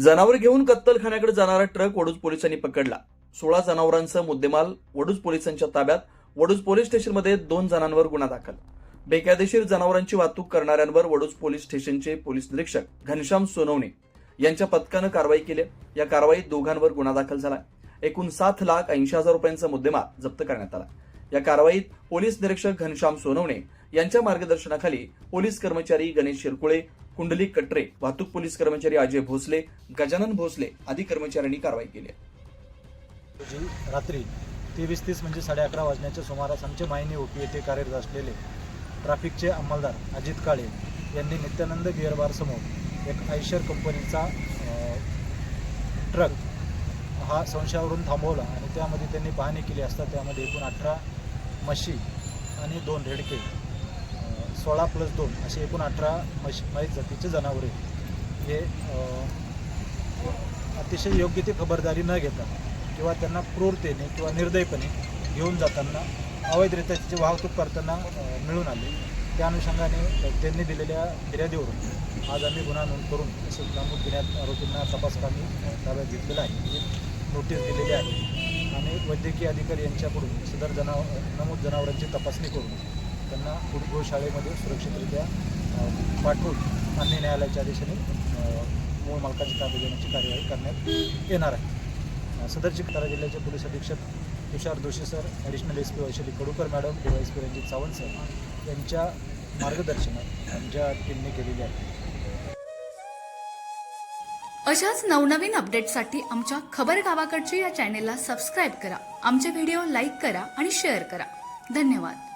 जनावर घेऊन कत्तलखान्याकडे जाणारा ट्रक वडूज पोलिसांनी पकडला. सोळा जनावरांचा मुद्देमाल वडूज पोलिसांच्या ताब्यात वडूज पोलीस स्टेशनमध्ये दोन जणांवर गुन्हा दाखल. बेकायदेशीर जनावरांची वाहतूक करणाऱ्यांवर वडूज पोलीस स्टेशनचे पोलीस निरीक्षक घनश्याम सोनवणे यांच्या पथकानं कारवाई केली. या कारवाईत दोघांवर गुन्हा दाखल झाला. एकूण सात लाख ऐंशी हजार रुपयांचा मुद्देमाल जप्त करण्यात आला. या कारवाईत पोलीस निरीक्षक घनश्याम सोनवणे यांच्या मार्गदर्शनाखाली पोलीस कर्मचारी गणेश शिरकुळे कुंडलिक कटरे वाहतूक पोलीस कर्मचारी अजय भोसले गजानन भोसले आदी कर्मचाऱ्यांनी कारवाई केली. रोजी रात्री तेवीस तीस म्हणजे साडे अकरा वाजण्याच्या सुमारास आमचे मायनी ओपी येथे कार्यरत असलेले ट्रॅफिकचे अंमलदार अजित काळे यांनी नित्यानंद गिअर समोर एक आयशर कंपनीचा ट्रक हा संशयावरून थांबवला आणि त्यामध्ये त्यांनी पाहणी केली असता त्यामध्ये एकूण अठरा म्हशी आणि दोन रेडके सोळा प्लस दोन असे एकूण अठरा म्हशी माहीत जातीचे जनावरे हे अतिशय योग्य ती खबरदारी न घेता किंवा त्यांना क्रूरतेने किंवा निर्दयपणे घेऊन जाताना अवैधरित्या तिची वाहतूक करताना मिळून आले. त्या अनुषंगाने त्यांनी दिलेल्या फिर्यादीवरून आज आम्ही गुन्हा नोंद करून तसंच नमूद घेण्यात आरोपींना तपासकामी ताब्यात घेतलेला आहे. नोटीस दिलेली आहे. आणि वैद्यकीय अधिकारी यांच्याकडून सदर जनाव नमूद जनावरांची तपासणी करून त्यांना पुढील शाळेमध्ये सुरक्षितरित्या पाठवून अन्य न्यायालयाच्या आदेशाने मूळ मालकाची ताब्यात घेण्याची कार्यवाही करण्यात येणार आहे. सदर सदरची जिल्ह्याचे पोलीस अधीक्षक Tushar Joshi sir additional S P Vaishali Kadukar madam D Y S P Ranjit Sawant sir यांच्या मार्गदर्शनात आमच्या टीमने केलेली आहे. अशाच नवनवीन अपडेटसाठी आमच्या खबर गावाकडच्या या चॅनेलला सबस्क्राईब करा. आमचे व्हिडिओ लाईक करा आणि शेअर करा. धन्यवाद.